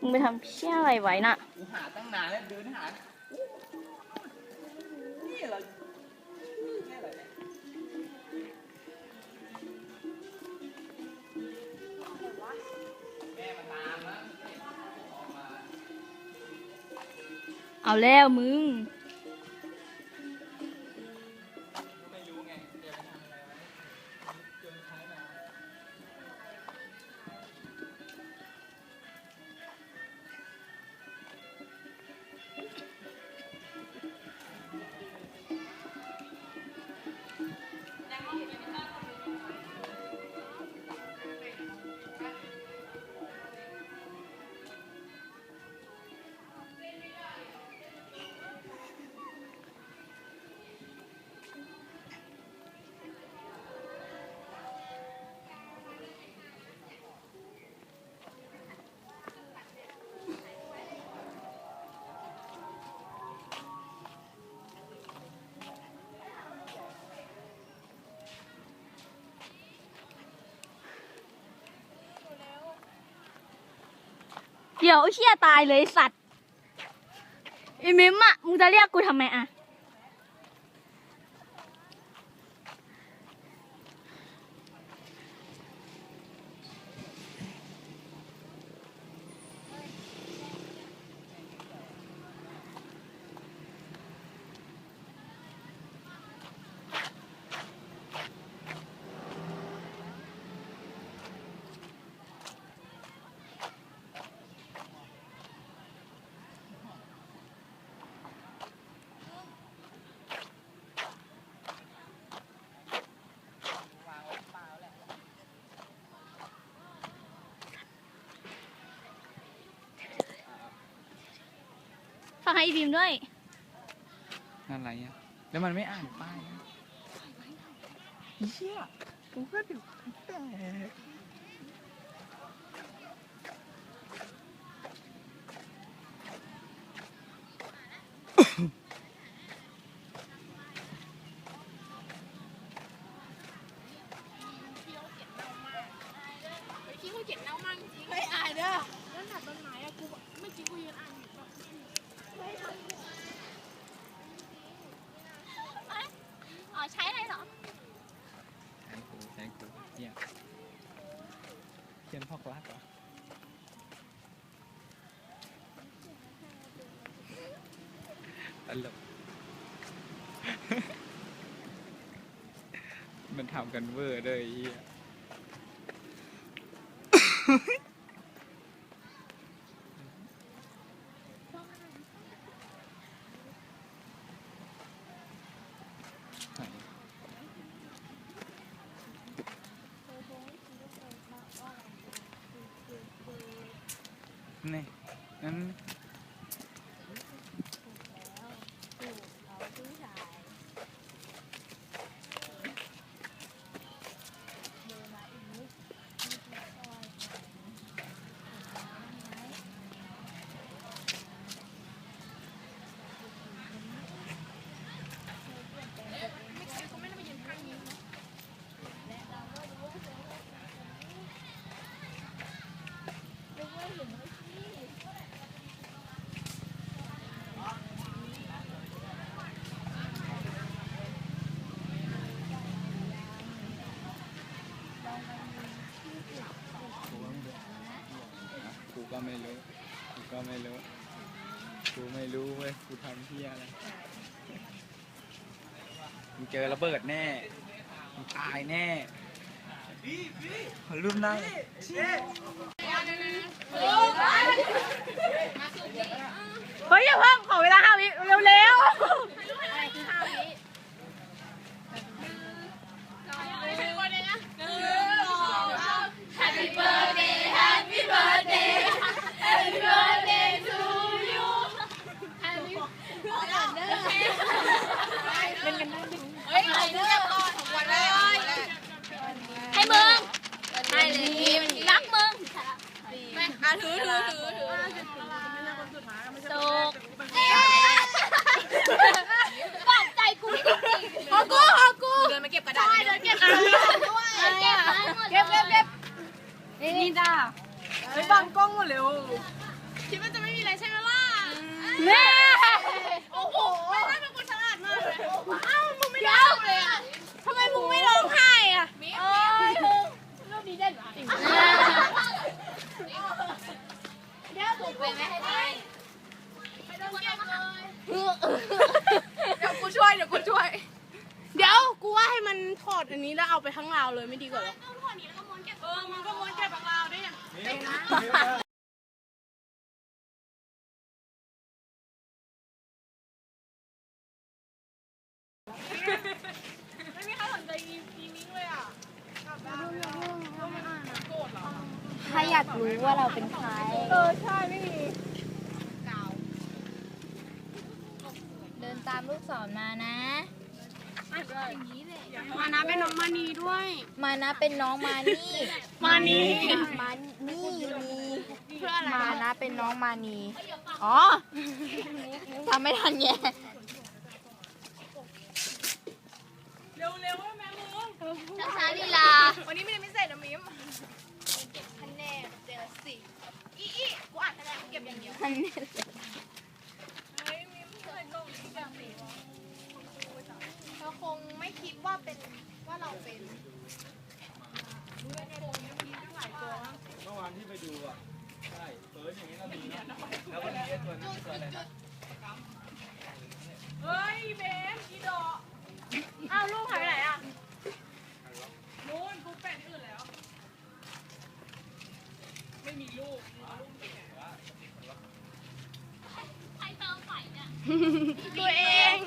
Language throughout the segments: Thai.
มึงไปทำเชี่ยอะไรไว้น่ะ กูหาตั้งนานแล้วเดินหานี่เรานี่อะไรเนี่ยแม่มาตามแล้วออกมาเอาแล้วมึง ดี๋ยวเชี่ยตายเลยสัตว์ไอ้มิมอะมึงจะเรียกกูทำไมอะ วางไว้เปล่าแหละ ฝากให้บีมด้วย อะไรอะ แล้วมันไม่อ่านป้ายนะเชี่ยกูก็เดี๋ยวแตก ที่เขาเขียนเน่ามากจริงไม่อายเด้อแล้วหนักต้นไม้อะกูแบบเมื่อกี้กูยืนอ่านอยู่แบบไม่ทำ อ๋อใช้อะไรเหรอ ใช้กูใช้กูเหี้ย เขียนพอกลักเหรอตลกมันทำกันเวอร์เลยไอ้เหี้ย นี่งั้ ไม่รู้กูก็ไม่รู้กูไม่รู้เว้ยกูทำเพี้ยอะไรมึงเจอระเบิดแน่มึงตายแน่ขอรูปหน้าเฮ้ยอย่าเพิ่งขอเวลาห้าวิเร็วเฮ้ยอะไรเนี่ยพอวันแรกวันแรก ๆให้มึง ให้เลยมัน รักมึง ไม่ อะถือถือถือถือตกปลอบใจกูจริงขอกูขอกูเดินมาเก็บกระดาษเดินเก็บกระดาษด้วยๆเก็บเก็บเก็บเก็บนี่นี่จ้าไปบังกล้องหมดเร็วใช่ไหมล่ะแม่โอ้โหไม่ได้เป็นคนฉลาดมากเลยอ้าวมึงไม่ร้องเลยอะทำไมมึงไม่ร้องไห้อะเอ้ยรูปนี้เด่นว่ะเดี๋ยวถูก ไปไม่ให้ได้ไม่ต้องเก็บเลยเดี๋ยวกูช่วยเดี๋ยวกูช่วย เดี๋ยวกูว่าให้มันถอดอันนี้แล้วเอาไปข้งราวเลยไม่ดีกว่าหรอเอาถอดนี้แล้วก็ม้วนเก็บเออมันก็ม้วนเก็บข้างราวด้วยังไม่มีใครสนใจอีอีมิ้งเลยอะกลับบ้านก็ไม่อ่านอะ ถ้าอยากรู้ว่าเราเป็นใคร เออใช่ไม่มีเดินตามลูกศรมานะ มานะเป็นน้องมานีด้วย มานะเป็นน้องมานี่ มานีมานี่มีเพื่ออะไรมานะเป็นน้องมานี อ๋อทำไม่ทันแย่เร็วเร็วแม่มึงช้าลีลาวันนี้ไม่ได้ไม่เสร็จนะมิมเก็บคะแนนเจอสิอีอีกูอ่านคะแนนกูเก็บอย่างเดียวเฮ้ยมิมเคยลงอีกแบบนี้เธอคงไม่คิดว่าเป็นว่าเราเป็นเมื่อวานที่ไปดูอะใช่เฟิร์สอย่างนี้เราดีนะแล้ววันนี้ไอ้ตัวนี้ตัวอะไรนะเฮ้ยเบมอีดอกอ้าวลูกหายไปไหนอะนู้นกูแปะที่อื่นแล้ว ไม่มีลูกตัวเอง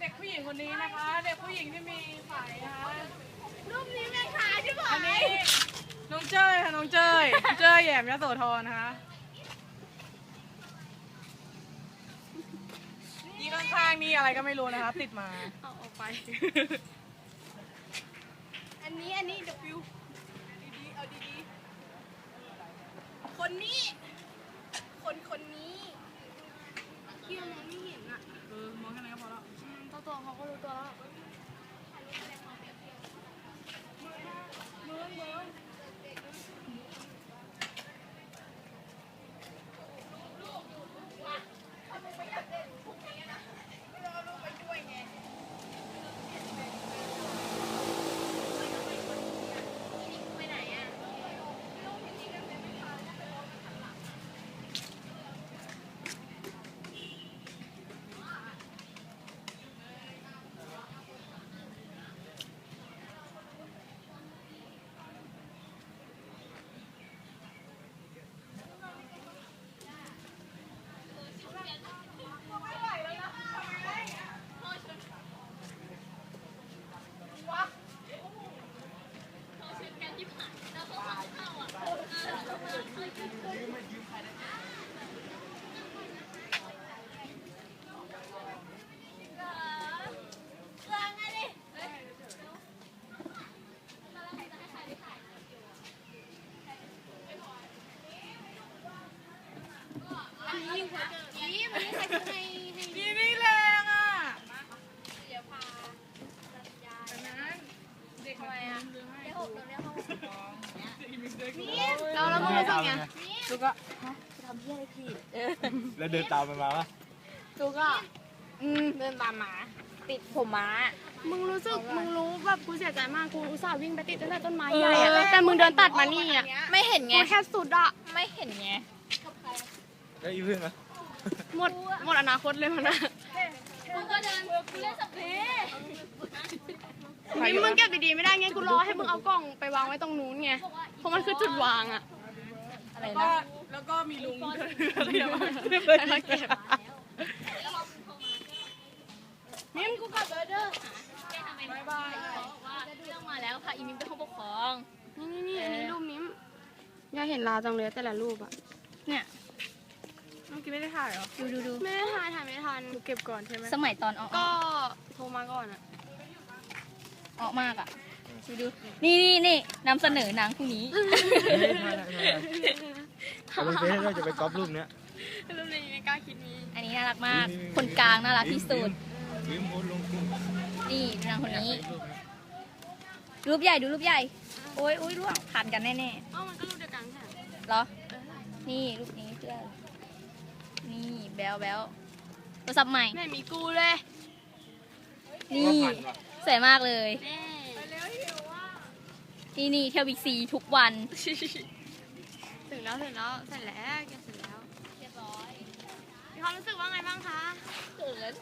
เด็กผู้หญิงคนนี้นะคะ เด็กผู้หญิงที่มีไฝนะคะรูปนี้แม่ขาใช่ไหมอันนี้ น้องเจ้ยค่ะน้องเจ้ย เจ้ยแหยมยโสธรนะคะนี่ข้างๆนี่อะไรก็ไม่รู้นะคะ ติดมา เอาออกไป อันนี้อันนี้เดี๋ยวฟิวดีๆเอาดีๆ คนนี้ คนคนนี้เที่ยวมองไม่เห็นอะ เออ มองแค่ไหนก็พอแล้ว ตัวตัวเขาก็รู้ตัวแล้ว นี่นี่แรงอะเดี๋ยวพาเด็กทำไมอะเด็กหกเรียกเขาเราเรามึงรู้สึกไงจุกอะแล้วเดินตามมันมาปะจุกอะอืมเดินตามหมา ติดผมม้ามึงรู้สึกมึงรู้แบบกูเสียใจมากกูอุตส่าห์วิ่งไปติดตั้งแต่ต้นไม้ใหญ่อะแต่มึงเดินตัดมานี่อะไม่เห็นไงกูแค่สุดอะไม่เห็นไง แล้วอีพึ่งอะหมดหมดอนาคตเลยมันอะนี่มึงเก็บดีๆไม่ได้ไงกูรอให้มึงเอากล่องไปวางไว้ตรงนู้นไงเพราะมันคือจุดวางอะอะไรนะแล้วก็มีลุงเรียกว่าแล้วเก็บมิมกูกลับเลยเด้อบ๊ายบายว่าเรื่องมาแล้วค่ะอีมิมเป็นผู้ปกครอง นี่นี่นี่อันนี้รูปมิมอยากเห็นลาวจังเลยแต่ละรูปอะเนี่ยเมื่อ กี้ไม่ได้ถ่ายเหรอ ดูดูดูไม่ได้ถ่ายถ่ายไม่ทันกูเก็บก่อนใช่ไหมสมัยตอนออกก็โทรมาก่อนอะออกมากอะดูดูนี่นี่นี่นำเสนอหนังคู่นี้ เอาไปเฟซให้ด้วยจะไปก๊อปรูปเนี้ยรูปนี้ไม่กล้าคิดนี้อันนี้น่ารักมาก คนกลางน่ารักที่สุด วิมโพสต์ลงกลุ่มนี่ดูนางคนนี้อยากได้รูปนะรูปใหญ่ดูรูปใหญ่ โอ้ยโอ้ยร่วงผ่านกันแน่อ๋อมันก็รูปเดียวกันใช่ไหมๆเหรอ นี่รูปนี้เพื่อน นี่แบลแบลโทรศัพท์ใหม่ ไม่มีกูเลยนี่ สวยมากเลยแน่ไปเร็วหิวว่านี่นี่เที่ยวบิ๊กซีทุกวัน ถึงแล้วถึงแล้วเสร็จแล้วแกเสร็จแล้วมีความรู้สึกว่าไงบ้างคะเกิด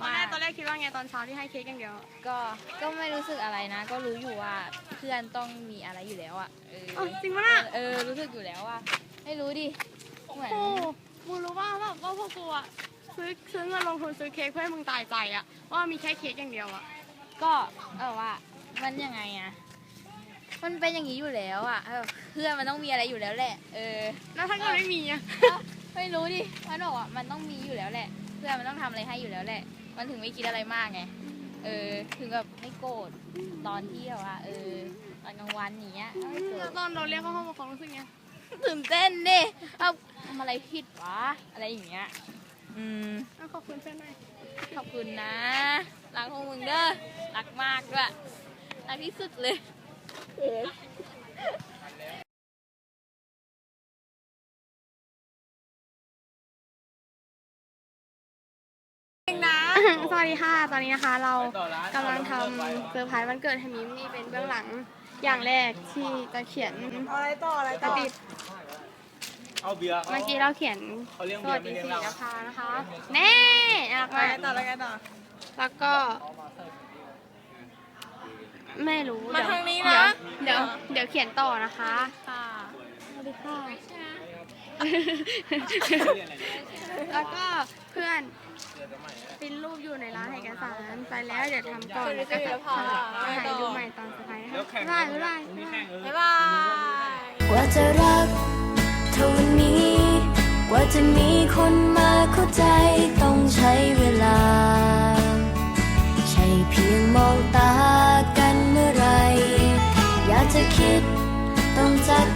ตอนแรกตอนแรกคิดว่าไงตอนเช้าที่ให้เค้กอย่างเดียว ก็ก็ไม่รู้สึกอะไรนะ ก็รู้อยู่ว่าเพื่อนต้องมีอะไรอยู่แล้วอะเอออ๋อจริงปะน่ะเออรู้สึกอยู่แล้วอะไม่รู้ดิเหมือนโอ้ มึงรู้ว่าแบบว่าพวกกูอะซื้อซื้อเงินลงทุนซื้อเค้กเพื่อให้มึงตายใจอะว่ามีแค่เค้กอย่างเดียวอะก็เออว่ามันยังไงอะมันเป็นอย่างนี้อยู่แล้วอะเออเพื่อนมันต้องมีอะไรอยู่แล้วแหละ เออ แล้วถ้าเกิดไม่มีอะก็ไม่รู้ดิมันบอกว่ามันต้องมีอยู่แล้วแหละ เพื่อนมันต้องทำอะไรให้อยู่แล้วแหละ มันถึงไม่คิดอะไรมากไง เออ ถึงแบบไม่โกรธตอนที่แบบว่า เออ ตอนกลางวันอย่างเงี้ยไม่โกรแล้วธตอนเราเรียกเขาเข้ามาความรู้สึกไง ตื่นเต้นดิเอาทำอะไรผิดวะ อะไรอย่างเงี้ย อืมเอาขอบคุณเพื่อนหน่อยขอบคุณนะ รักของมึงเด้อ รักมากด้วย รักที่สุดเลยสวัสดีค่ะ ตอนนี้นะคะ เรากำลังทำเซอร์ไพรส์วันเกิดให้มิมนี่เป็นเบื้องหลัง อย่างแรกที่จะเขียนอะไรต่ออะไรกระต่อติดเอาเบียร์เมื่อกี้เราเขียนเขาเลี้ยงสเบียวัร์สไม่ดีเลี้ยงสีเรานภานะคะ แน่น่ารักอะไรมากต่ออะไรต่อ แล้วก็ ไม่รู้มาเดี๋ยวทางนี้นะ เดี๋ยวเดี๋ยวเขียนต่อนะคะค่ะสวัสดีค่ะ แล้วก็เพื่อนปริ้นรูปอยู่ในร้านเอกสารไปแล้วเดี๋ยวทำก่อนแล้วก็จะถ่ายรูปใหม่ตอนสุดท้ายนะคะบ๊ายบายบ๊ายบายบ๊ายบายกว่าจะรักเท่านี้ กว่าจะมีคนมาเข้าใจต้องใช้เวลา ใช่เพียงมองตากันเมื่อไร อยากจะคิดต้องจากกันเป็นแ